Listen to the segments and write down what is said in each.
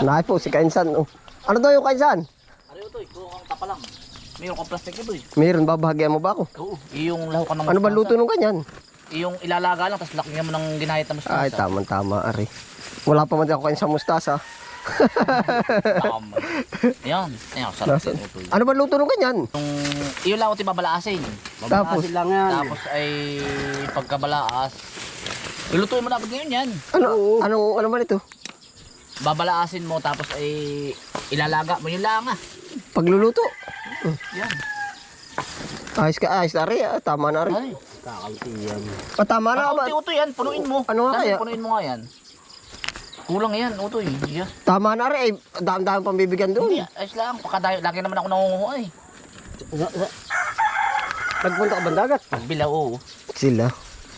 Nahay po si Kainsan. Oh. Ano daw yung Kainsan? Ano ito eh, kung ang tapa lang. Mayroon kang plastic ito eh. Mayroon ba bahagyan mo ba ako? Oo. Yung lahukan ng Ano ba luto nung ganyan? Yung ilalaga lang, tapos lakinggan mo ng ginahit na mustasa. Ay, tamang tama, ari. Wala pa man ako kain sa mustasa. Tama. Yan. Yan, sarap Nasaan? din ito eh. Ano ba luto nung ganyan? Yung, iyon lang ito babalaasin. Tapos, Asin lang yan. Tapos ay pagkabalaas. Lulutuin mo na agad ngayon yan. ano, anong, ano ba ito? Babalaasin mo tapos ay ilalaga mo yung langa. Pagluluto. Yan. Ayos ka, ayos na rin. ah. Tama na rin. Ay. Kakalti yan. Ah, tama na ba? Utoy, utoy yan. Punuin mo. Ano nga kaya? Punuin mo nga yan. Kulang yan, utoy. Yan. Tama na rin. Eh, daan-daan pang bibigyan doon. Hindi, ayos lang. Pakadayo. Lagi naman ako nangunguha eh. Nagpunta ka bandagat. Bilaw, oo. Sila.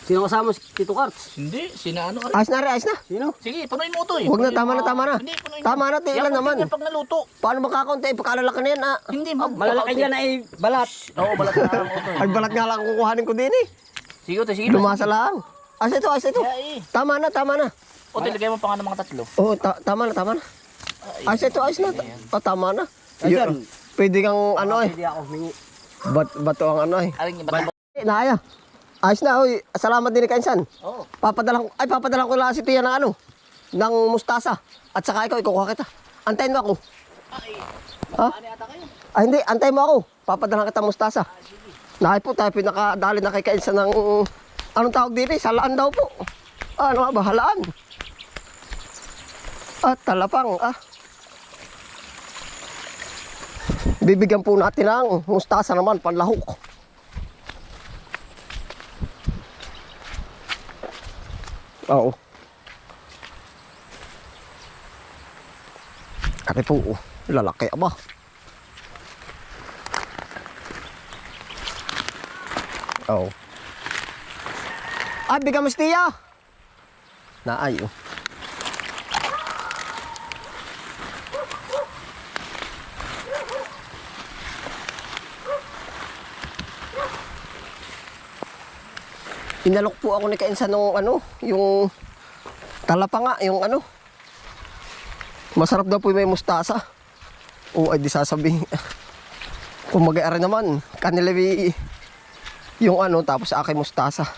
Sino kasama si Tito Karts? Hindi, sina ano. Ayos na rin, ayos na. Sino? Sige, punuin mo utoy. Huwag na, tama na, tama na. Hindi, punuin mo. Tama na, tiilan Yan, naman. Yan, pag naluto. Paano magkakaunti? Pagkalalaki na yan, ah. Hindi, mo. Malalaki dyan ay balat. Oo, balat na lang utoy. Ay, balat nga lang ang kukuhanin ko din eh. Sige, utoy, sige. Lumasa lang. Ayos ito, ayos ito. Eh. Tama na, tama na. Utoy, lagay mo pa nga ng mga tatlo. Oo, ta- tama na, tama na. Ayos ito, ayos na. Oh, tama na. Ayan. Yun. Pwede kang ano eh. Hindi ako humingi. Bat bato ang ano eh. Aling ba't Eh, Naya. Ayos na, oy. Salamat din ni Kainsan. Oo. Papadala ko, ay papadala ko lang si Tia ng ano, ng mustasa. At saka ikaw, ikukuha kita. Antayin mo ako. Ay, Ha? ano yata kayo? Ay hindi, antayin mo ako. Papadala kita ng mustasa. Nahay po tayo pinakadali na kay Kainsan ng, anong tawag dito eh, salaan daw po. Ah, ano nga ba, halaan. At talapang, ah. Bibigyan po natin ng mustasa naman, panlahok. Oo. Kami po, oh, lalaki aba. Oo. Si Tia. Naay, oh. Inalok po ako ni Kainsan nung ano, yung talapa nga, yung ano. Masarap daw po yung may mustasa. Oo, ay di sasabihin. Kung mag-aari naman, kanila may- yung ano, tapos aking mustasa.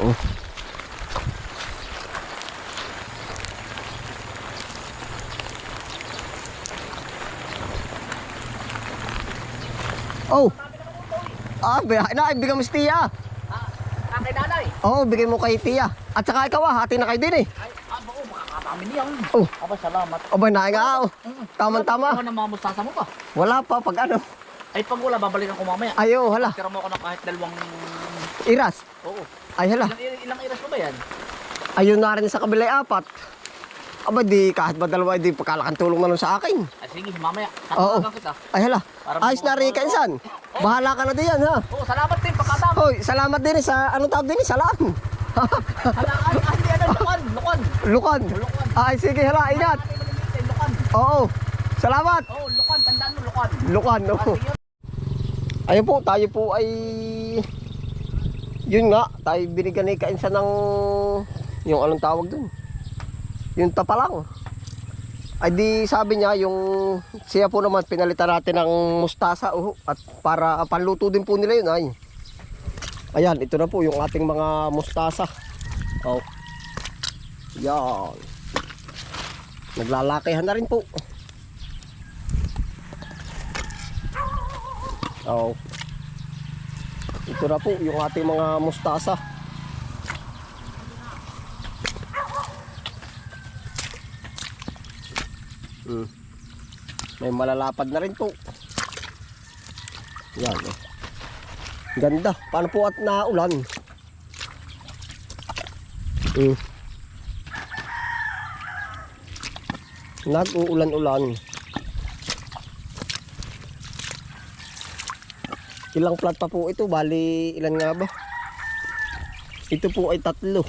Oo. Oh. Ah, biyahe na, ibigay mo si Tia. Ah, kay nanay. Oo, bigay mo kay Tia. At saka ikaw ah, hati na kayo din eh. Ay, ah, bako, makakatami niyan. Oh. Aba, salamat. Abay, naay nga oh. Tama-tama. Ano na mga mustasa mo pa? Wala pa pag ano. Ay, pag wala, babalikan ko mamaya. Ayo, hala. Tira mo ako ng kahit dalawang... Iras. Oo. Ay, hala. Ilang, ilang iras mo ba yan? Ayun na rin sa kabila ay apat. Aba, di kahit ba dalawa, di pagkalakan tulong na lang sa akin. Ay, sige, mamaya. Oo. Tatawagan kita. Ay, hala. Para Ayos na rin, Kainsan. Bahala ka na diyan, ha? Oo, salamat din. Hoy, salamat din sa, anong tawag din salaan. Hala, ay, ay, hindi, ano, lukan, lukan. Lukan. Lukan. Ay, sige, hala, ingat. Oo. Salamat. Oo, lukan, tandaan mo, lukan. Lukan, Ah, oo. Ayun po, tayo po ay yun nga, tayo binigyan ni Kainsan ng yung anong tawag dun. Yung tapalang. Ay di sabi niya yung siya po naman pinalitan natin ng mustasa oh, at para panluto din po nila yun ay. Ayan, ito na po yung ating mga mustasa. Oh. Yan. Naglalakihan na rin po. Oh. Ito na po yung ating mga mustasa. Hmm. May malalapad na rin po. Yan. Oh. Ganda. Paano po at naulan? Hmm. Nag-uulan-ulan. Ilang plat pa po ito? Bali, ilan nga ba? Ito po ay tatlo.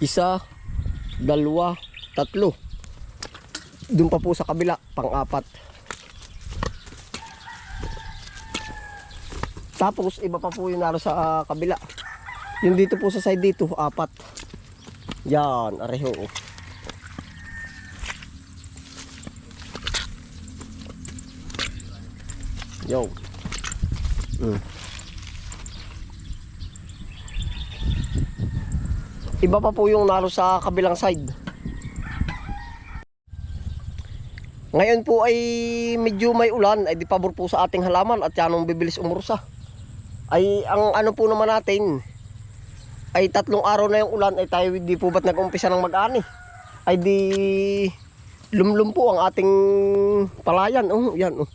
Isa, dalawa, tatlo. Doon pa po sa kabila, pang-apat. Tapos, iba pa po yung naro sa ah, kabila. Yung dito po sa side dito, apat. Yan, areho. Yo. Mm. Iba pa po yung nalo sa kabilang side. Ngayon po ay medyo may ulan, ay di pabor po sa ating halaman at yan ang bibilis umursa. Ay ang ano po naman natin, ay tatlong araw na yung ulan ay tayo di po ba't nag-umpisa ng mag-ani. Ay di lumlum po ang ating palayan. Oh, yan oh.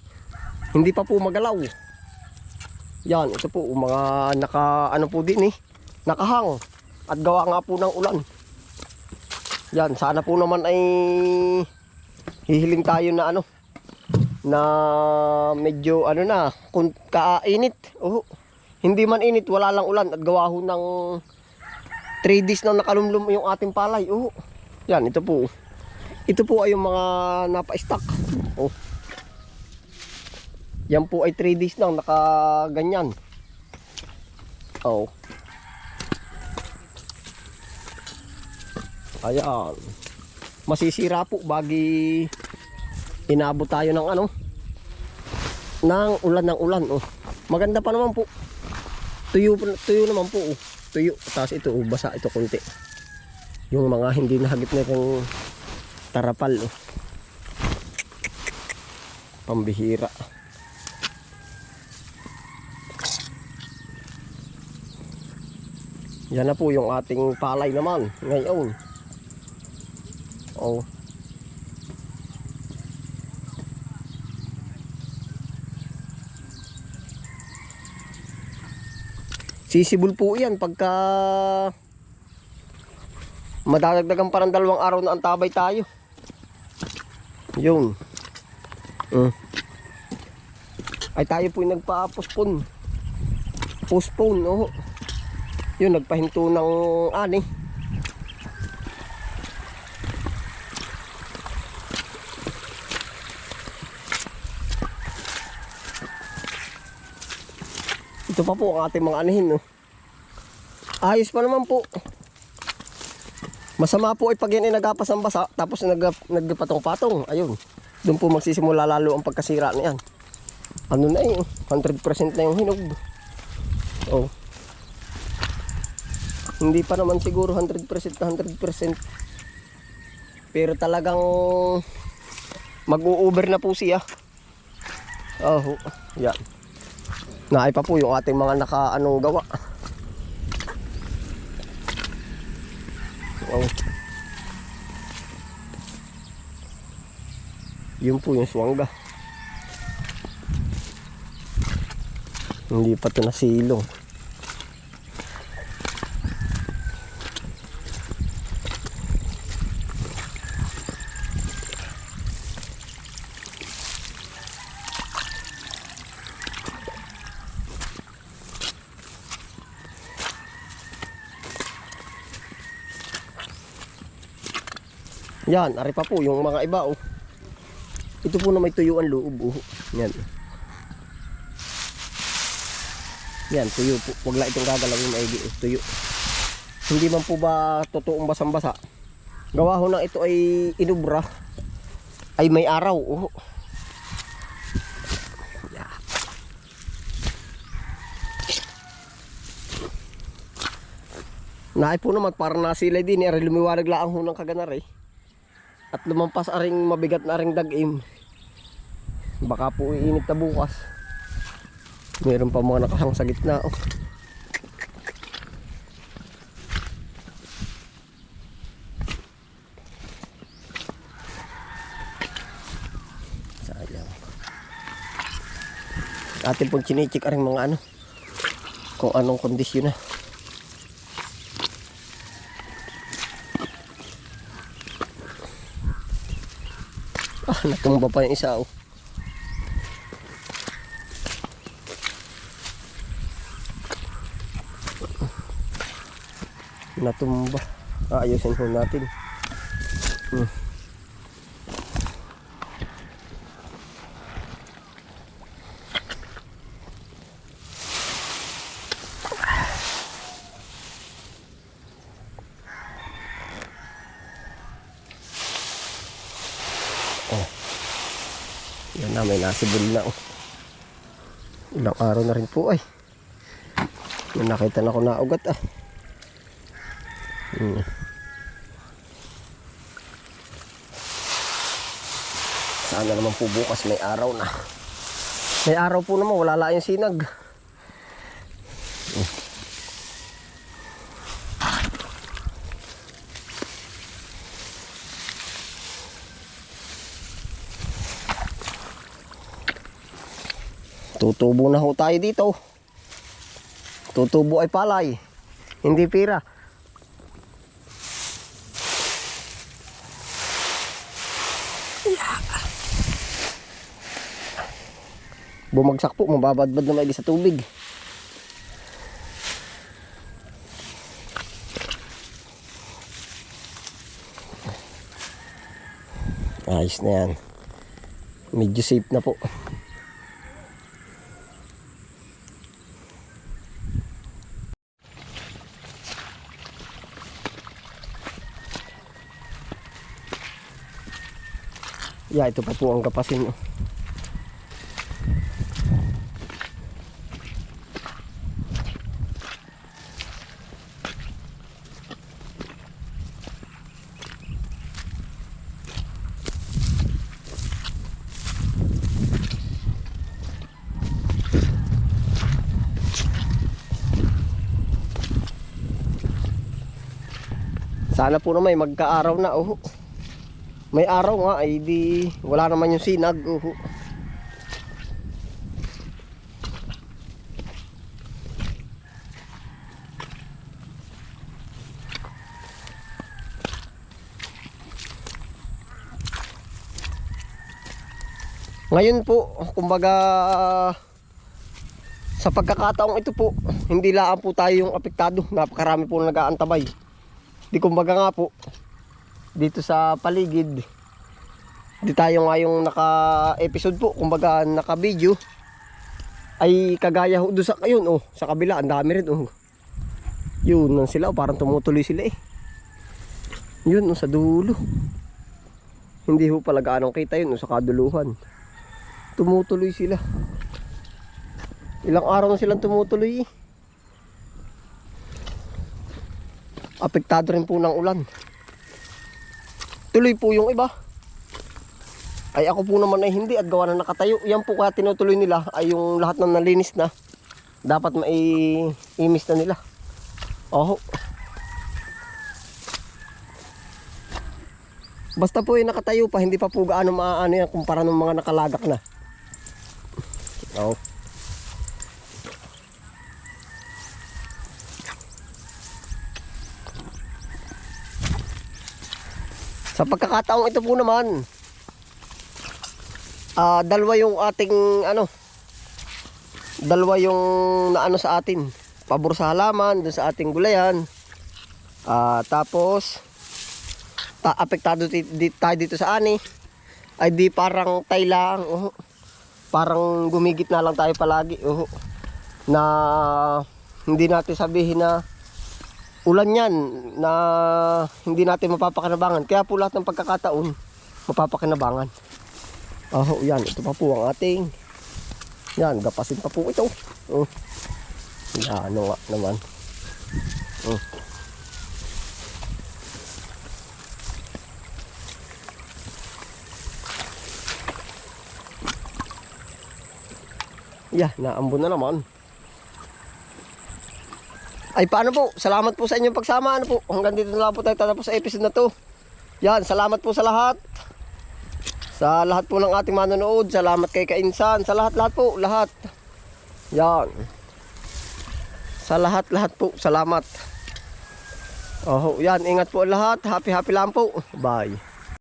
Hindi pa po magalaw. Yan, ito po mga naka ano po din eh, nakahang at gawa nga po ng ulan. Yan, sana po naman ay hihiling tayo na ano na medyo ano na kainit. Oh, hindi man init, wala lang ulan at gawa ho ng 3 days na nakalumlum yung ating palay. Oh. Yan, ito po. Ito po ay yung mga napa-stock. Oh. Yan po ay 3 days lang nakaganyan. Oh. Ayan. Masisira po bagi inabot tayo ng ano ng ulan ng ulan oh. Maganda pa naman po. Tuyo tuyo naman po oh. Tuyo. Tapos ito oh, basa ito konti. Yung mga hindi nahagip na kong tarapal oh. Pambihira. Yan na po yung ating palay naman ngayon. Oh. Sisibol po yan pagka madadagdagan pa ng dalawang araw na antabay tayo. Yun. Mm. Ay tayo po yung nagpa-postpone. Postpone, oh. Yun, nagpahinto ng ani. Ito pa po ang ating mga anihin, no. Ayos pa naman po. Masama po ay pag yan ay nagapas ng basa, tapos nag, nagpatong-patong. Ayun. Doon po magsisimula lalo ang pagkasira niyan. Ano na eh, 100% na yung hinog. Oh. Hindi pa naman siguro 100% na 100%. Pero talagang mag-u-over na po siya. Oh, yan. Naay pa po yung ating mga naka-anong gawa. Oh. Yun po yung swangga. Hindi pa ito nasilong. Yan, ari pa po yung mga iba oh. Ito po na may tuyo ang loob oh. Yan. Yan, tuyo po. Huwag lang itong gagalawin maigi eh. Tuyo. Hindi man po ba totoong basang-basa. Gawa ho na ito ay inubra. Ay may araw oh. Naay po naman parang nasilay din eh. Lumiwanag lang ho ng kaganar eh at lumampas aring mabigat na aring dagim. Baka po iinit na bukas. Meron pa mga nakahang sa gitna oh. sayang. Atin pong chinichik aring mga ano kung anong kondisyon na Ah, natumba pa yung isa oh. Natumba. Aayusin ho natin. Hmm. Yan na, may nasibol na. Oh. Ilang araw na rin po ay. May nakita na ako na ugat ah. Hmm. Sana naman po bukas may araw na. May araw po naman, wala lang yung sinag. Tutubo na ho tayo dito. Tutubo ay palay. Hindi pira. Bumagsak po, mababadbad na maigi sa tubig. Ayos na yan. Medyo safe na po. Yeah, ito pa po ang kapasin. oh. Sana po na may magka-araw na. Oh. May araw nga ay di wala naman yung sinag. Oh. Ngayon po, kumbaga sa pagkakataong ito po, hindi lang po tayo yung apektado. Napakarami po nag-aantabay. Di kumbaga nga po, dito sa paligid, di tayo nga naka-episode po, kumbaga naka-video, ay kagaya ho doon sa, ayun oh, sa kabila, ang dami rin oh. Yun, nang sila, oh, parang tumutuloy sila eh. Yun, oh, sa dulo. Hindi ho pala gaano kita yun, oh, sa kaduluhan. Tumutuloy sila. Ilang araw na silang tumutuloy eh. apektado rin po ng ulan. Tuloy po yung iba. Ay ako po naman ay hindi at gawa na nakatayo. Yan po kaya tinutuloy nila ay yung lahat ng nalinis na. Dapat mai-imis na nila. Oho. Basta po yung nakatayo pa, hindi pa po gaano maaano yan kumpara ng mga nakalagak na. Oh. Sa pagkakataong ito po naman, ah dalawa yung ating ano, dalawa yung naano sa atin, pabor sa halaman, dun sa ating gulayan. Ah tapos, ta apektado tayo dito sa ani, ay di parang tay lang, oh, parang gumigit na lang tayo palagi, oh, na hindi natin sabihin na ulan yan na hindi natin mapapakinabangan. Kaya po lahat ng pagkakataon, mapapakinabangan. Oh, yan. Ito pa po ang ating. Yan, gapasin pa po ito. Oh. Yan, ano nga naman. Oh. Yeah, naambon na naman. Ay paano po? Salamat po sa inyong pagsama. Ano po? Hanggang dito na lang po tayo tatapos sa episode na to. Yan, salamat po sa lahat. Sa lahat po ng ating manonood. Salamat kay Kainsan. Sa lahat-lahat po. Lahat. Yan. Sa lahat-lahat po. Salamat. Oh, yan. Ingat po lahat. Happy-happy lang po. Bye.